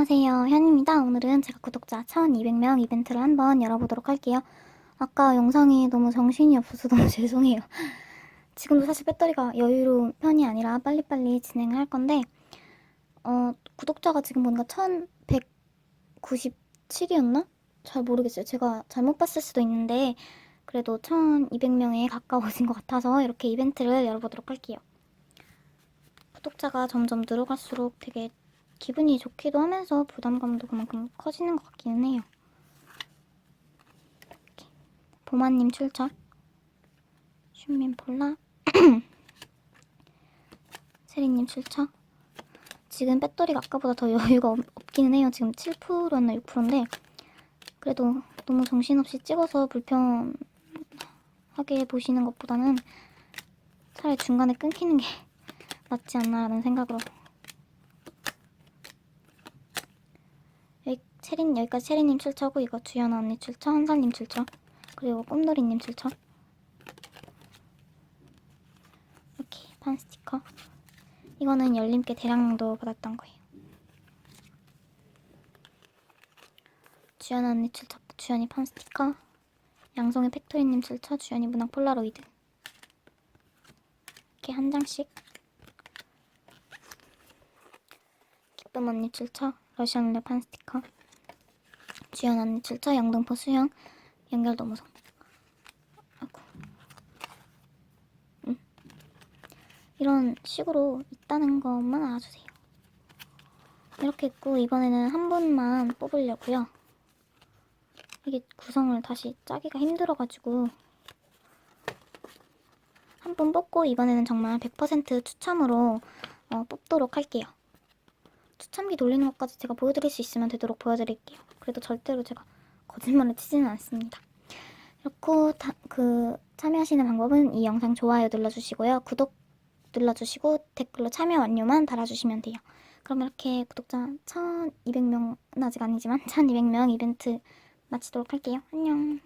안녕하세요. 현입니다. 오늘은 제가 구독자 1200명 이벤트를 한번 열어보도록 할게요. 아까 영상이 너무 정신이 없어서 너무 죄송해요. 지금도 사실 배터리가 여유로운 편이 아니라 빨리빨리 진행을 할 건데, 어, 구독자가 지금 보니까 1197이었나? 잘 모르겠어요. 제가 잘못 봤을 수도 있는데, 그래도 1200명에 가까워진 것 같아서 이렇게 이벤트를 열어보도록 할게요. 구독자가 점점 늘어갈수록 되게 기분이 좋기도 하면서 부담감도 그만큼 커지는 것 같기는 해요. 이렇게. 보마님 출처, 슌민 폴라, 세리님 출처. 지금 배터리가 아까보다 더 여유가 없, 없기는 해요. 지금 7%였나 6%인데 그래도 너무 정신없이 찍어서 불편하게 보시는 것보다는 차라리 중간에 끊기는 게 낫지 않나라는 생각으로 여기 체린 여기까지 체리님 출처고 이거 주연아 언니 출처 한살님 출처 그리고 꿈돌이님 출처. 이렇게 판 스티커. 이거는 열림께 대량도 받았던 거예요. 주연아 언니 출처 주연이 판 스티커. 양송의 팩토리님 출처 주연이 문학 폴라로이드. 이렇게 한 장씩. 기쁨 언니 출처 러시안 랩한 스티커. 주연 언니 출처 영등포 수영. 연결 도무성 아이고. 음. 이런 식으로 있다는 것만 알아주세요. 이렇게 있고 이번에는 한 분만 뽑으려고요. 이게 구성을 다시 짜기가 힘들어가지고 한 분 뽑고 이번에는 정말 100% 추첨으로 어, 뽑도록 할게요 추첨기 돌리는 것까지 제가 보여드릴 수 있으면 되도록 보여드릴게요. 그래도 절대로 제가 거짓말을 치지는 않습니다. 이렇게 다, 그 참여하시는 방법은 이 영상 좋아요 눌러주시고요. 구독 눌러주시고 댓글로 참여 완료만 달아주시면 돼요. 그럼 이렇게 구독자 1200명은 아직 아니지만 1200명 이벤트 마치도록 할게요. 안녕.